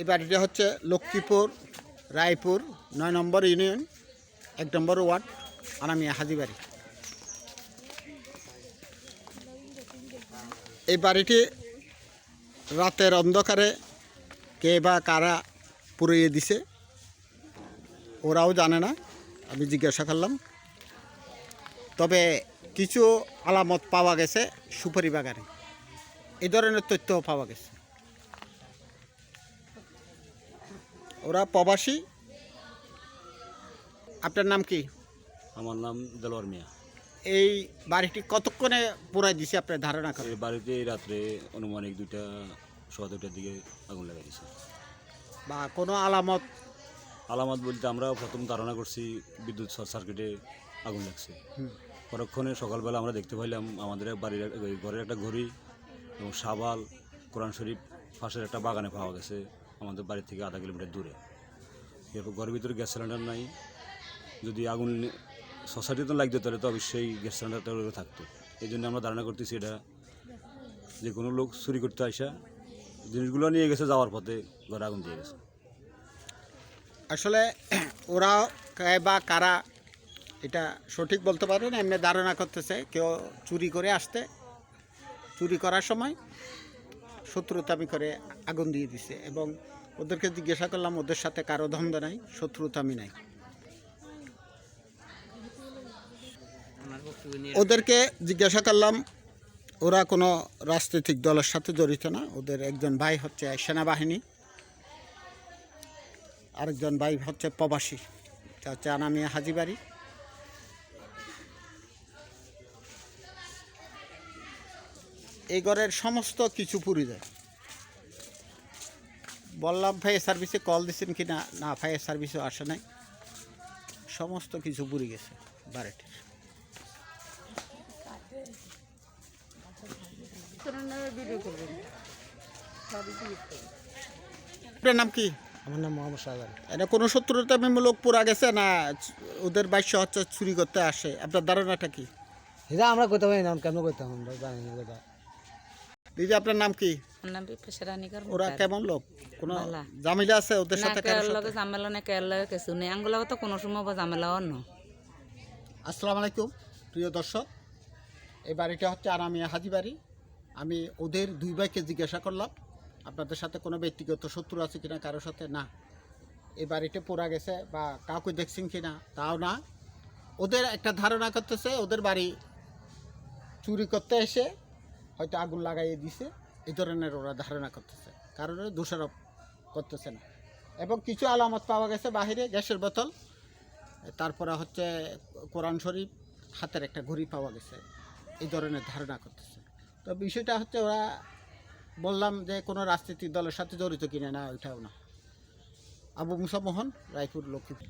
এই বাড়িটা হচ্ছে লক্ষ্মীপুর, রায়পুর, নয় নম্বর ইউনিয়ন, এক নম্বর ওয়ার্ড, আনামিয়া হাজিবাড়ি এই বাড়িটি রাতের অন্ধকারে কে বা কারা পুড়িয়ে দিছে, ওরাও জানে না, আমি জিজ্ঞাসা করলাম। তবে কিছু আলামত পাওয়া গেছে সুপারি বাগানে। এই ধরনের তথ্যও পাওয়া গেছে। ওরা প্রবাসী। আপনার নাম কি? আমার নাম দেলোয়ার মিয়া। এই বাড়িটি কতক্ষণে পুরাই দিছে আপনার ধারণা করেন? এই বাড়িতে রাত্রে অনুমানিক দুইটা সোয়া দুটার দিকে আগুন লাগাই দিয়েছে বা কোনো আলামত? আলামত বলতে আমরা প্রথম ধারণা করছি বিদ্যুৎ শর্ট সার্কিটে আগুন লাগছে। পরক্ষণে সকালবেলা আমরা দেখতে পাইলাম আমাদের এক বাড়ির এক- ওই ঘরের একটা ঘড়ি এবং সাবাল কোরআন শরীফ পাশের একটা বাগানে পাওয়া গেছে। আমাদের বাড়ি থেকে আধা কিলোমিটার দূরে। এরপর ঘরের ভিতরে গ্যাস সিলিন্ডার নাই। যদি আগুন সোসাইটিতে লাগতো তাহলে তো অবশ্যই গ্যাস সিলিন্ডারটা ওগুলো থাকতো। এই জন্য আমরা ধারণা করতেছি এটা যে কোনো লোক চুরি করতে আসা, জিনিসগুলো নিয়ে গেছে যাওয়ার পথে ঘরে আগুন দিয়ে গেছে। আসলে ওরা বা কারা এটা সঠিক বলতে পারে না, এমনি ধারণা করতেছে কেউ চুরি করে আসতে, চুরি করার সময়। শত্রুতামি করে আগুন দিয়ে দিছে এবং ওদেরকে জিজ্ঞাসা করলাম, ওদের সাথে কারও ধন্দ নাই, শত্রুতামি নাই? ওদেরকে জিজ্ঞাসা করলাম, ওরা কোনো রাজনৈতিক দলের সাথে জড়িত না? ওদের একজন ভাই হচ্ছে সেনাবাহিনী, আরেকজন ভাই হচ্ছে প্রবাসী। হচ্ছে আনামিয়া হাজিবাড়ি। এই ঘরের সমস্ত কিছু পুরি যায়। বললাম ফায়ার সার্ভিসে কল দিচ্ছেন কি না? না ফায়ার সার্ভিসও আসে নাই। সমস্ত কিছু পুরি গেছে বাড়িটির আপনার নাম কি? আমার নাম মোহাম্মদ শাহজাহান। এটা কোনো শত্রুতামূলক পুরা গেছে না ওদের বাইশ হচ্ছে চুরি করতে আসে? আপনার ধারণাটা কি? এটা আমরা করতে পারি না কেমন করতাম আমরা জানি না দিদি আপনার নাম কি? নাম ওরা কেমন লোক? কোনো। জামিলা আছে ওদের সাথে কারোর? লগে ঝামেলা না লগে কিছু নেই। আঙ্গুলা তো কোনো সময় বা ঝামেলাও ন। আসসালামু আলাইকুম প্রিয় দর্শক। এই বাড়িটা হচ্ছে আরামিয়া হাজি বাড়ি। আমি ওদের দুই ভাইকে জিজ্ঞাসা করলাম আপনাদের সাথে কোনো ব্যক্তিগত শত্রু আছে কিনা কারোর সাথে? না। এই বাড়িটা পোড়া গেছে বা কাউকে দেখছেন কিনা তাও না। ওদের একটা ধারণা করতেছে ওদের বাড়ি চুরি করতে এসে হয়তো আগুন লাগাইয়ে দিছে, এই ধরনের ওরা ধারণা করতেছে। কারণ দোষারোপ করতেছে না। এবং কিছু আলামত পাওয়া গেছে বাহিরে, গ্যাসের বোতল, তারপরে হচ্ছে কোরআন শরীফ, হাতের একটা ঘড়ি পাওয়া গেছে, এই ধরনের ধারণা করতেছে। তো বিষয়টা হচ্ছে ওরা বললাম যে কোনো রাজনৈতিক দলের সাথে জড়িত কিনা না, ওইটাও না। আবু মুসা মোহন, রায়পুর, লক্ষ্মীপুর।